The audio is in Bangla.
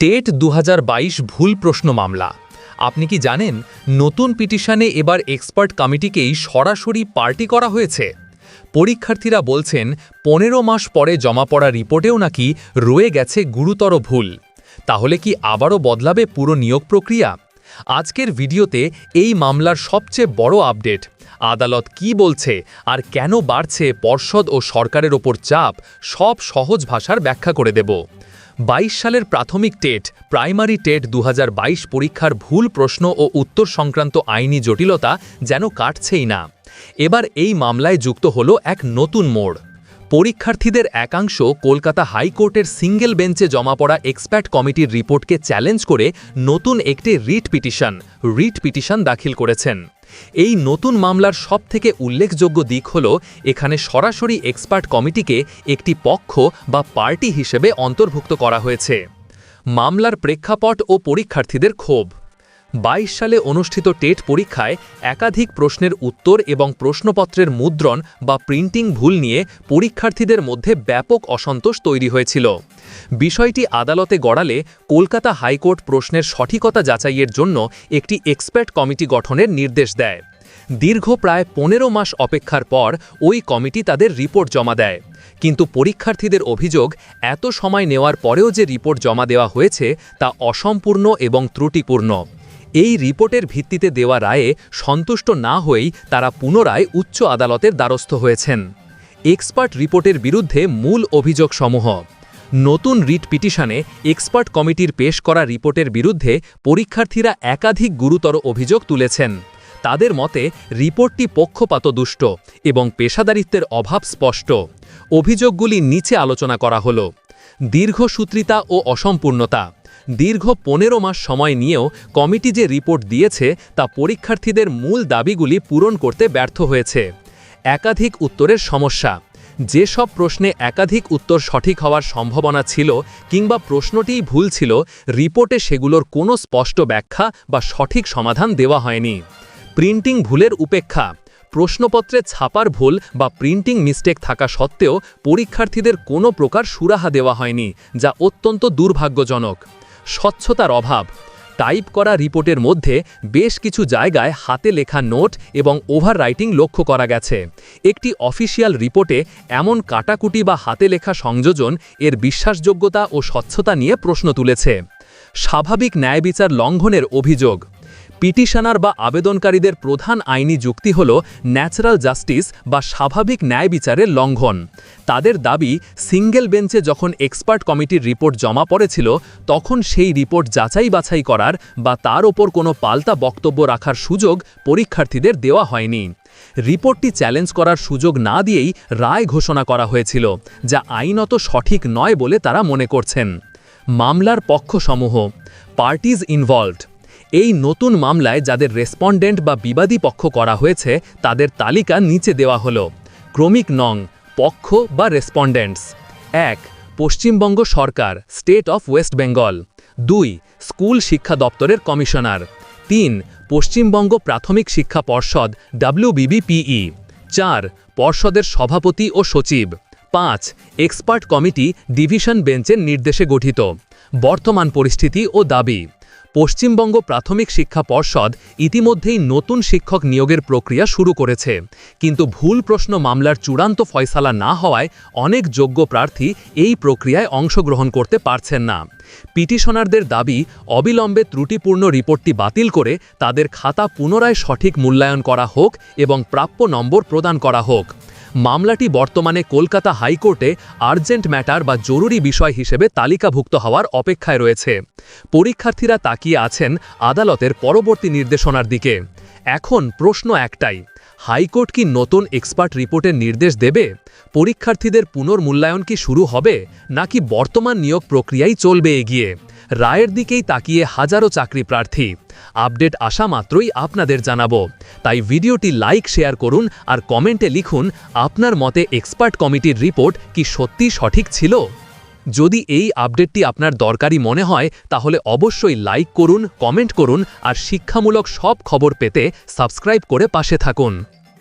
টেট দু হাজার বাইশ ভুল প্রশ্ন মামলা। আপনি কি জানেন নতুন পিটিশনে এবার এক্সপার্ট কমিটিকেই সরাসরি পার্টি করা হয়েছে? পরীক্ষার্থীরা বলছেন, পনেরো মাস পরে জমা পড়া রিপোর্টেও নাকি রয়ে গেছে গুরুতর ভুল। তাহলে কি আবারও বদলাবে পুরো নিয়োগ প্রক্রিয়া? আজকের ভিডিওতে এই মামলার সবচেয়ে বড় আপডেট। আদালত কি বলছে আর কেন বাড়ছে পর্ষদ ও সরকারের ওপর চাপ, সব সহজ ভাষার ব্যাখ্যা করে দেব। বাইশ সালের প্রাথমিক টেট, প্রাইমারি টেট দু হাজার বাইশ পরীক্ষার ভুল প্রশ্ন ও উত্তর সংক্রান্ত আইনি জটিলতা যেন কাটছেই না। এবার এই মামলায় যুক্ত হল এক নতুন মোড়। পরীক্ষার্থীদের একাংশ কলকাতা হাইকোর্টের সিঙ্গেল বেঞ্চে জমা পড়া এক্সপার্ট কমিটির রিপোর্টকে চ্যালেঞ্জ করে নতুন একটি রিট পিটিশন রিট পিটিশন দাখিল করেছেন। এই নতুন মামলার সবথেকে উল্লেখযোগ্য দিক হল, এখানে সরাসরি এক্সপার্ট কমিটিকে একটি পক্ষ বা পার্টি হিসেবে অন্তর্ভুক্ত করা হয়েছে। মামলার প্রেক্ষাপট ও পরীক্ষার্থীদের ক্ষোভ। বাইশ সালে অনুষ্ঠিত টেট পরীক্ষায় একাধিক প্রশ্নের উত্তর এবং প্রশ্নপত্রের মুদ্রণ বা প্রিন্টিং ভুল নিয়ে পরীক্ষার্থীদের মধ্যে ব্যাপক অসন্তোষ তৈরি হয়েছিল। বিষয়টি আদালতে গড়ালে কলকাতা হাইকোর্ট প্রশ্নের সঠিকতা যাচাইয়ের জন্য একটি এক্সপার্ট কমিটি গঠনের নির্দেশ দেয়। দীর্ঘ প্রায় পনেরো মাস অপেক্ষার পর ওই কমিটি তাদের রিপোর্ট জমা দেয়। কিন্তু পরীক্ষার্থীদের অভিযোগ এত সময় নেওয়ার পরেও যে রিপোর্ট জমা দেওয়া হয়েছে তা অসম্পূর্ণ এবং ত্রুটিপূর্ণ। এই রিপোর্টের ভিত্তিতে দেওয়া রায়ে সন্তুষ্ট না হয়েই তারা পুনরায় উচ্চ আদালতের দ্বারস্থ হয়েছেন। এক্সপার্ট রিপোর্টের বিরুদ্ধে মূল অভিযোগসমূহ নতুন রিট পিটিশনে এক্সপার্ট কমিটির পেশ করা রিপোর্টের বিরুদ্ধে পরীক্ষার্থীরা একাধিক গুরুতর অভিযোগ তুলেছেন। তাদের মতে, রিপোর্টটি পক্ষপাতদুষ্ট এবং পেশাদারিত্বের অভাব স্পষ্ট। অভিযোগগুলি নিচে আলোচনা করা হল। দীর্ঘসূত্রিতা ও অসম্পূর্ণতা। দীর্ঘ পনেরো মাস সময় নিয়েও কমিটি যে রিপোর্ট দিয়েছে তা পরীক্ষার্থীদের মূল দাবিগুলি পূরণ করতে ব্যর্থ হয়েছে। একাধিক উত্তরের সমস্যা। যেসব প্রশ্নে একাধিক উত্তর সঠিক হওয়ার সম্ভাবনা ছিল কিংবা প্রশ্নটিই ভুল ছিল, রিপোর্টে সেগুলোর কোনো স্পষ্ট ব্যাখ্যা বা সঠিক সমাধান দেওয়া হয়নি। প্রিন্টিং ভুলের উপেক্ষা। প্রশ্নপত্রে ছাপার ভুল বা প্রিন্টিং মিস্টেক থাকা সত্ত্বেও পরীক্ষার্থীদের কোনো প্রকার সুরাহা দেওয়া হয়নি, যা অত্যন্ত দুর্ভাগ্যজনক। স্বচ্ছতার অভাব। টাইপ করা রিপোর্টের মধ্যে বেশ কিছু জায়গায় হাতে লেখা নোট এবং ওভার রাইটিং লক্ষ্য করা গেছে। একটি অফিসিয়াল রিপোর্টে এমন কাটাকুটি বা হাতে লেখা সংযোজন এর বিশ্বাসযোগ্যতা ও স্বচ্ছতা নিয়ে প্রশ্ন তুলেছে। স্বাভাবিক ন্যায়বিচার লঙ্ঘনের অভিযোগ। পিটিশনার বা আবেদনকারীদের প্রধান আইনি যুক্তি হল ন্যাচারাল জাস্টিস বা স্বাভাবিক ন্যায় বিচারের লঙ্ঘন। তাদের দাবি, সিঙ্গেল বেঞ্চে যখন এক্সপার্ট কমিটির রিপোর্ট জমা পড়েছিল, তখন সেই রিপোর্ট যাচাই বাছাই করার বা তার ওপর কোনো পাল্টা বক্তব্য রাখার সুযোগ পরীক্ষার্থীদের দেওয়া হয়নি। রিপোর্টটি চ্যালেঞ্জ করার সুযোগ না দিয়েই রায় ঘোষণা করা হয়েছিল, যা আইনত সঠিক নয় বলে তারা মনে করছেন। মামলার পক্ষসমূহ, পার্টিজ ইনভলভড। এই নতুন মামলায় যাদের রেসপন্ডেন্ট বা বিবাদী পক্ষ করা হয়েছে, তাদের তালিকা নিচে দেওয়া হল। ক্রমিক নং, পক্ষ বা রেসপন্ডেন্টস। এক, পশ্চিমবঙ্গ সরকার, স্টেট অফ ওয়েস্ট বেঙ্গল। দুই, স্কুল শিক্ষা দপ্তরের কমিশনার। তিন, পশ্চিমবঙ্গ প্রাথমিক শিক্ষা পর্ষদ, ডাব্লিউবিবিপিই। চার, পর্ষদের সভাপতি ও সচিব। পাঁচ, এক্সপার্ট কমিটি ডিভিশন বেঞ্চের নির্দেশে গঠিত। বর্তমান পরিস্থিতি ও দাবি। পশ্চিমবঙ্গ প্রাথমিক শিক্ষা পর্ষদ ইতিমধ্যেই নতুন শিক্ষক নিয়োগের প্রক্রিয়া শুরু করেছে। কিন্তু ভুল প্রশ্ন মামলার চূড়ান্ত ফয়সালা না হওয়ায় অনেক যোগ্য প্রার্থী এই প্রক্রিয়ায় অংশগ্রহণ করতে পারছেন না। পিটিশনারদের দাবি, অবিলম্বে ত্রুটিপূর্ণ রিপোর্টটি বাতিল করে তাদের খাতা পুনরায় সঠিক মূল্যায়ন করা হোক এবং প্রাপ্য নম্বর প্রদান করা হোক। মামলাটি বর্তমানে কলকাতা হাইকোর্টে আর্জেন্ট ম্যাটার বা জরুরি বিষয় হিসেবে তালিকাভুক্ত হওয়ার অপেক্ষায় রয়েছে। পরীক্ষার্থীরা তাকিয়ে আছেন আদালতের পরবর্তী নির্দেশনার দিকে। এখন প্রশ্ন একটাই হাইকোর্ট কি নতুন এক্সপার্ট রিপোর্টের নির্দেশ দেবে? পরীক্ষার্থীদের পুনর্মূল্যায়ন কি শুরু হবে? নাকি বর্তমান নিয়োগ প্রক্রিয়াই চলবে এগিয়ে? রায়ের দিকেই তাকিয়ে হাজারো চাকরি প্রার্থী। আপডেট আসা মাত্রই আপনাদের জানাব। তাই ভিডিওটি লাইক, শেয়ার করুন আর কমেন্টে লিখুন, আপনার মতে এক্সপার্ট কমিটির রিপোর্ট কি সত্যি সঠিক ছিল? যদি এই আপডেটটি আপনার দরকারি মনে হয়, তাহলে অবশ্যই লাইক করুন, কমেন্ট করুন, আর শিক্ষামূলক সব খবর পেতে সাবস্ক্রাইব করে পাশে থাকুন।